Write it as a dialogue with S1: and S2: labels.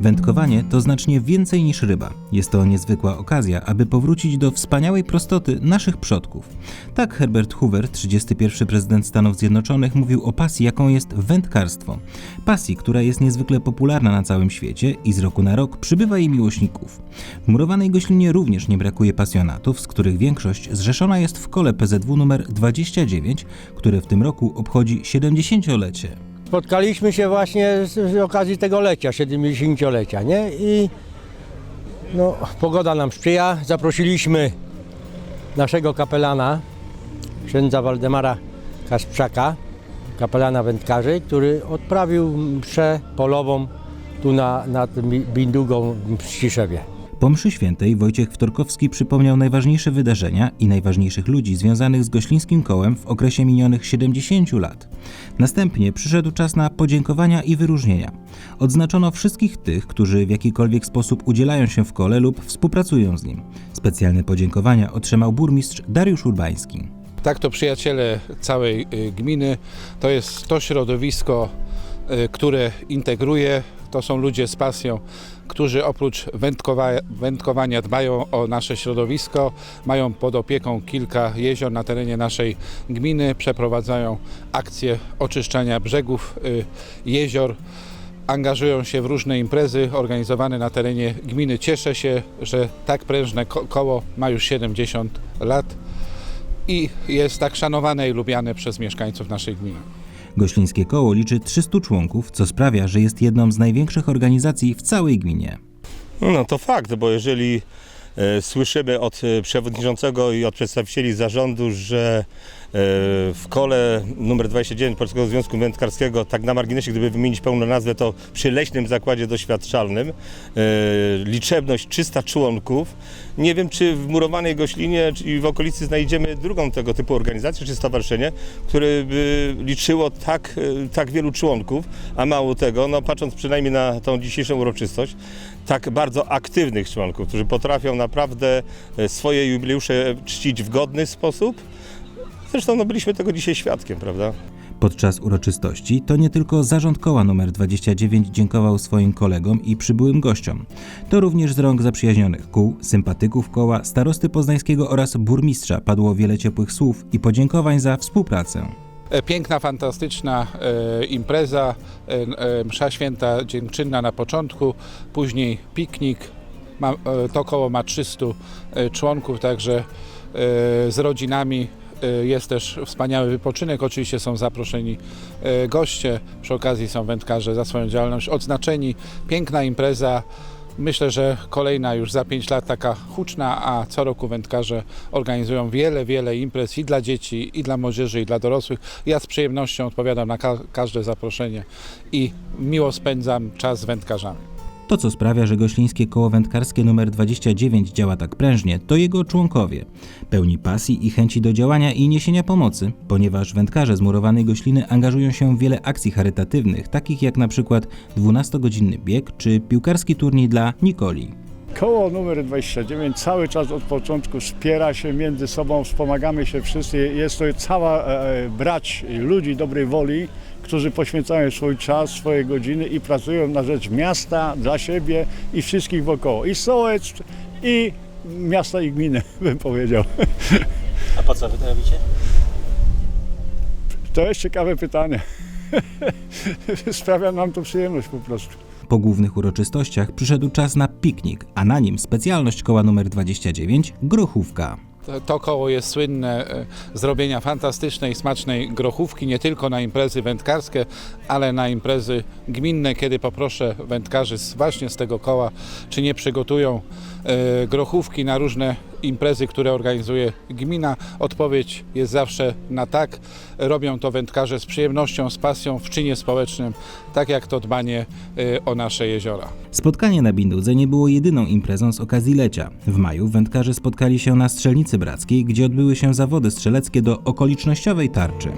S1: Wędkowanie to znacznie więcej niż ryba. Jest to niezwykła okazja, aby powrócić do wspaniałej prostoty naszych przodków. Tak Herbert Hoover, 31 prezydent Stanów Zjednoczonych, mówił o pasji, jaką jest wędkarstwo. Pasji, która jest niezwykle popularna na całym świecie i z roku na rok przybywa jej miłośników. W murowanej goślinie również nie brakuje pasjonatów, z których większość zrzeszona jest w kole PZW numer 29, które w tym roku obchodzi 70-lecie.
S2: Spotkaliśmy się właśnie z, z okazji tego lecia, 70-lecia, nie? I no, pogoda nam sprzyja. Zaprosiliśmy naszego kapelana, księdza Waldemara Kasprzaka, kapelana wędkarzy, który odprawił mszę polową tu na, nad Bindugą w Ściszewie.
S1: Po mszy świętej Wojciech Wtorkowski przypomniał najważniejsze wydarzenia i najważniejszych ludzi związanych z Goślińskim Kołem w okresie minionych 70 lat. Następnie przyszedł czas na podziękowania i wyróżnienia. Odznaczono wszystkich tych, którzy w jakikolwiek sposób udzielają się w kole lub współpracują z nim. Specjalne podziękowania otrzymał burmistrz Dariusz Urbański.
S3: Tak to przyjaciele całej y, gminy. To jest to środowisko, y, które integruje. To są ludzie z pasją, którzy oprócz wędkowa- wędkowania dbają o nasze środowisko, mają pod opieką kilka jezior na terenie naszej gminy, przeprowadzają akcje oczyszczania brzegów y, jezior. Angażują się w różne imprezy organizowane na terenie gminy. Cieszę się, że tak prężne ko- koło ma już 70 lat i jest tak szanowane i lubiane przez mieszkańców naszej gminy.
S1: Goślińskie Koło liczy 300 członków, co sprawia, że jest jedną z największych organizacji w całej gminie.
S4: No to fakt, bo jeżeli e, słyszymy od e, przewodniczącego i od przedstawicieli zarządu, że w kole numer 29 Polskiego Związku Wędkarskiego, tak na marginesie, gdyby wymienić pełną nazwę, to przy Leśnym Zakładzie Doświadczalnym, e, liczebność 300 członków. Nie wiem, czy w murowanej Goślinie czy w okolicy znajdziemy drugą tego typu organizację czy stowarzyszenie, które by liczyło tak, e, tak wielu członków, a mało tego, no patrząc przynajmniej na tą dzisiejszą uroczystość, tak bardzo aktywnych członków, którzy potrafią naprawdę e, swoje jubileusze czcić w godny sposób. Zresztą no, byliśmy tego dzisiaj świadkiem, prawda?
S1: Podczas uroczystości to nie tylko zarząd koła nr 29 dziękował swoim kolegom i przybyłym gościom. To również z rąk zaprzyjaźnionych kół, sympatyków koła, starosty poznańskiego oraz burmistrza padło wiele ciepłych słów i podziękowań za współpracę.
S3: E, Piękna, fantastyczna e, impreza, e, e, msza święta dziękczynna na początku, później piknik. Ma, e, to koło ma 300 e, członków, także e, z rodzinami jest też wspaniały wypoczynek. Oczywiście są zaproszeni e, goście, przy okazji są wędkarze za swoją działalność odznaczeni. Piękna impreza. Myślę, że kolejna już za 5 lat taka huczna, a co roku wędkarze organizują wiele, wiele imprez i dla dzieci, i dla młodzieży, i dla dorosłych. Ja z przyjemnością odpowiadam na ka- każde zaproszenie i miło spędzam czas z wędkarzami.
S1: To, co sprawia, że Goślińskie Koło Wędkarskie nr 29 działa tak prężnie, to jego członkowie. Pełni pasji i chęci do działania i niesienia pomocy, ponieważ wędkarze z murowanej Gośliny angażują się w wiele akcji charytatywnych, takich jak na przykład 12-godzinny bieg czy piłkarski turniej dla Nikoli.
S5: Koło numer 29 cały czas od początku wspiera się między sobą, wspomagamy się wszyscy. Jest to cała e, brać ludzi dobrej woli, którzy poświęcają swój czas, swoje godziny i pracują na rzecz miasta, dla siebie i wszystkich wokoło. I sołectw, i miasta i gminy, bym powiedział.
S6: A po co wy to robicie?
S5: To jest ciekawe pytanie. Sprawia nam to przyjemność po prostu.
S1: Po głównych uroczystościach przyszedł czas na piknik, a na nim specjalność koła nr 29 grochówka.
S3: To, koło jest słynne e, z robienia fantastycznej, smacznej grochówki, nie tylko na imprezy wędkarskie, ale na imprezy gminne, kiedy poproszę wędkarzy właśnie z tego koła, czy nie przygotują grochówki na różne imprezy, które organizuje gmina. Odpowiedź jest zawsze na tak. Robią to wędkarze z przyjemnością, z pasją, w czynie społecznym, tak jak to dbanie e, o nasze jeziora.
S1: Spotkanie na Bindudze nie było jedyną imprezą z okazji lecia. W maju wędkarze spotkali się na Strzelnicy Brackiej, gdzie odbyły się zawody strzeleckie do okolicznościowej tarczy.